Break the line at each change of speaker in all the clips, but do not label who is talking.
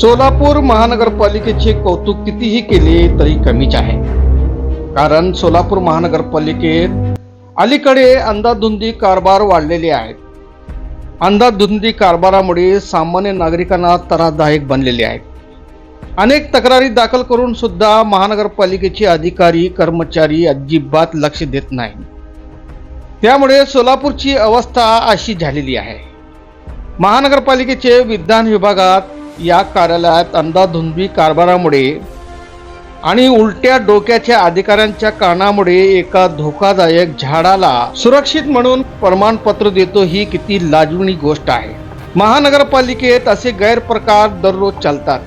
सोलापूर महानगरपालिकेचे कौतुक कितीही केले तरी कमीच आहे. कारण सोलापूर महानगरपालिकेत अलीकडे अंदाधुंदी कारभार वाढलेले आहेत. अंदाधुंदी कारभारामुळे सामान्य नागरिकांना त्रासदायक बनलेले आहेत. अनेक तक्रारी दाखल करून सुद्धा महानगरपालिकेचे अधिकारी कर्मचारी अजिबात लक्ष देत नाही त्यामुळे सोलापूरची अवस्था अशी झालेली आहे. महानगरपालिकेचे विधान विभागात या कार्यालयात अंदाधुंदी कारभारामुळे आणि उलट्या डोक्याच्या अधिकाऱ्यांच्या कारणामुळे एका धोकादायक झाडाला सुरक्षित म्हणून प्रमाणपत्र देतो ही किती लाजवणी गोष्ट आहे. महानगरपालिकेत असे गैरप्रकार दररोज चालतात.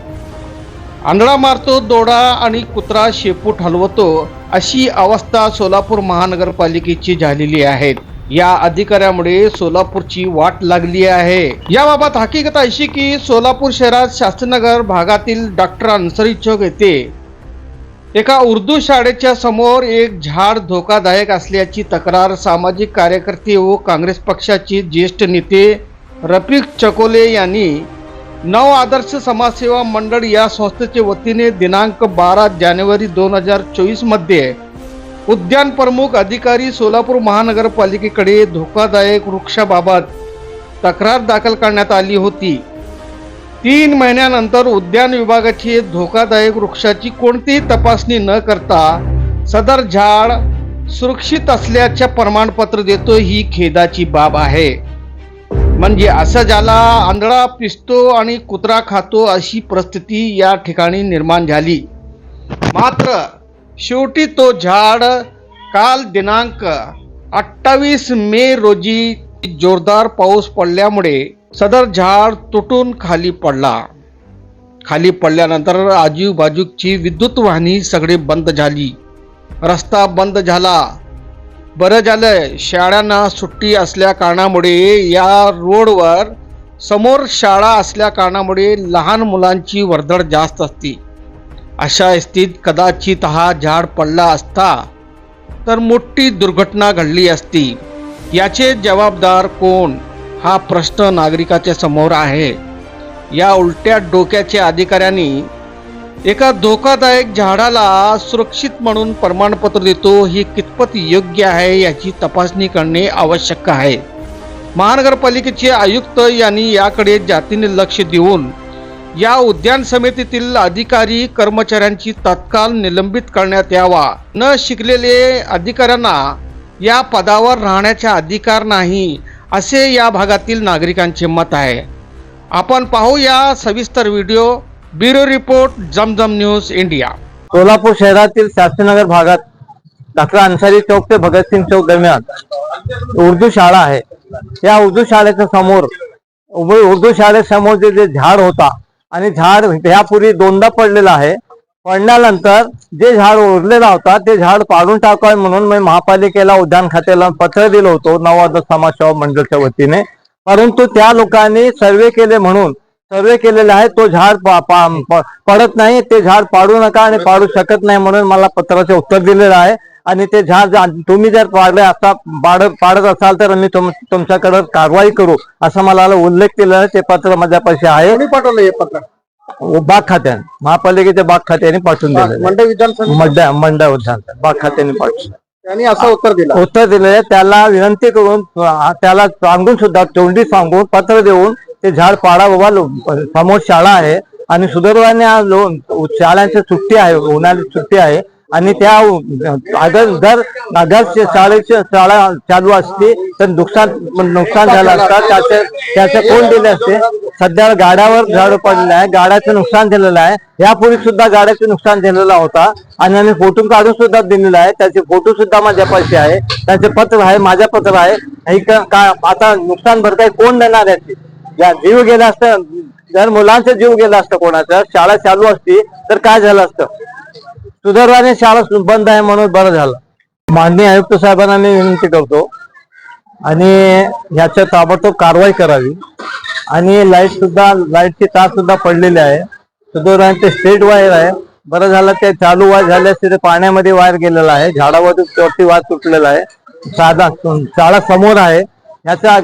आंधळा मारतो दोडा आणि कुत्रा शेपूट हलवतो अशी अवस्था सोलापूर महानगरपालिकेची झालेली आहे. या अधिकाऱ्यामुळे सोलापूरची वाट लागली आहे. याबाबत हकीकत अशी की सोलापूर शहरात शास्त्रीनगर भागातील डॉक्टर अन्सरी चौक येथे एका उर्दू शाळेच्या समोर एक झाड धोकादायक असल्याची तक्रार सामाजिक कार्यकर्ते व काँग्रेस पक्षाचे ज्येष्ठ नेते रफिक चकोले यांनी नव आदर्श समाजसेवा मंडळ या संस्थेचे वतीने दिनांक बारा जानेवारी दोन हजार चोवीसमध्ये उद्यान प्रमुख अधिकारी सोलापूर महानगरपालिकेकडे धोकादायक वृक्षाबाबत तक्रार दाखल करण्यात आली होती. तीन महिन्यानंतर उद्यान विभागाची धोकादायक वृक्षाची कोणतीही तपासणी न करता सदर झाड सुरक्षित असल्याचे प्रमाणपत्र देतो ही खेदाची बाब आहे. म्हणजे असं ज्याला आंधळा पिसतो आणि कुत्रा खातो अशी परिस्थिती या ठिकाणी निर्माण झाली. मात्र शेवटी तो झाड काल दिनांक अठ्ठावीस मे रोजी जोरदार पाऊस पडल्यामुळे सदर झाड तुटून खाली पडला. खाली पडल्यानंतर आजूबाजूची विद्युत वाहिनी सगळी बंद झाली. रस्ता बंद झाला. बरं झालं शाळांना सुट्टी असल्या कारणामुळे या रोडवर समोर शाळा असल्या कारणामुळे लहान मुलांची वर्दळ जास्त असते. अशा स्थितीत कदाचित हा झाड पडला असता तर मोठी दुर्घटना घडली असती. याचे जबाबदार कोण? हा प्रश्न नागरिकाच्या समोर आहे. या उलट्या डोक्याच्या अधिकाऱ्यांनी एका धोकादायक झाडाला सुरक्षित म्हणून प्रमाणपत्र देतो ही कितपत योग्य आहे याची तपासणी करणे आवश्यक आहे. महानगरपालिकेचे आयुक्त यांनी याकडे जातीने लक्ष देऊन या उद्यान समितीतील अधिकारी कर्मचाऱ्यांची तत्काळ निलंबित करण्यात यावा. न शिकलेले अधिकाऱ्यांना या पदावर राहण्याचा अधिकार नाही असे या भागातील नागरिकांचे मत आहे. आपण पाहू या सविस्तर video. Bureau report Zamzam news India.
Solapur शहरातील शास्त्रीनगर भागात डॉक्टर अन्सारी चौक ते भगतसिंग चौक दरम्यान उर्दू शाळा आहे. या उर्दू शाळेच्या समोर उर्दू शाळेसमोर जे जे झाड होता आणि झाड ह्यापूर्वी दोनदा पडलेलं आहे. पडल्यानंतर जे झाड उरलेला होता ते झाड पाडून टाकावे म्हणून मी महापालिकेला उद्यान खात्याला पत्र दिलं होतं नवाद समाज सेवा मंडळच्या वतीने. परंतु त्या लोकांनी सर्वे केले म्हणून सर्वे केलेला आहे तो झाड पा- पा- प- पडत नाही ते झाड पाडू नका आणि पाडू शकत नाही म्हणून मला पत्राचे उत्तर दिलेलं आहे. आणि ते झाड तुम्ही जर पाडले आता पाडत पाडत असाल तर मी तुम तुमच्याकडे कारवाई करू असं मला उल्लेख आहे ते पत्र माझ्यापाशी आहे.
पाठवलं हे पत्र?
बाग खात्याने. महापालिकेच्या बाग खात्याने पाठवून
मंडळ विधानसभा
मंडळ उद्यान बाग खात्याने पाठवून
यांनी असं उत्तर दिलं.
उत्तर दिलेले त्याला विनंती करून त्याला सांगून सुद्धा तोंडी सांगून पत्र देऊन ते झाड पाडा बाबा समोर शाळा आहे. आणि सुदैवाने आज शाळांची सुट्टी आहे उन्हाळी सुट्टी आहे. आणि त्या अगर जर अगर शे- शाळेची शाळा चालू असती तर नुकसान नुकसान झालं असतं. त्याचे त्याचे कोण दिले असते? सध्या गाड्यावर झाड पडलेलं आहे. गाड्याचं नुकसान झालेलं आहे. यापूर्वी सुद्धा गाड्याचं नुकसान झालेला होता. आणि आम्ही फोटो काढून सुद्धा दिलेला आहे. त्याचे फोटो सुद्धा माझ्या पैसे आहे. त्याचे पत्र आहे माझ्या पत्र आहे. का आता नुकसान भरताय कोण देणार आहे? जीव गेला असतं जर मुलांचा जीव गेला असतं कोणाचा शाळा चालू असती तर काय झालं असतं? सुदैवाने शाळा बंद आहे म्हणून बरं झालं. माननीय आयुक्त साहेबांना मी विनंती करतो आणि ह्याच्या ताबडतोब कारवाई करावी. आणि लाइट सुद्धा लाईटचे तार सुद्धा पडलेले आहे. सुदैवाने ते स्ट्रेट वायर आहे. बरं झालं ते चालू वायर झाल्यास तिथे पाण्यामध्ये वायर गेलेला आहे. झाडावरती वायर तुटलेला आहे. साधा शाळा समोर आहे. याचा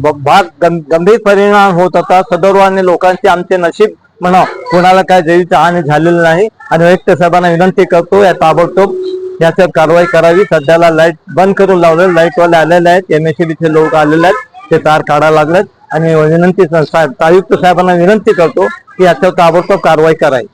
भाग गं- गंभीर परिणाम होत होता. सदर्वाने लोकांचे आमचे नशीब म्हणा कोणाला काय जैविक हानी झालेली नाही. आणि वैयक्त साहेबांना विनंती करतो या ताबडतोब याच्यावर कारवाई करावी. सध्याला लाइट बंद करून लावले लाईटवाले आलेले आहेत. एमएससीबीचे लोक आलेले आहेत. ते तार काढायला लागलेत. आणि विनंती साहेब आयुक्त साहेबांना विनंती करतो की याच्यावर ताबडतोब कारवाई करावी.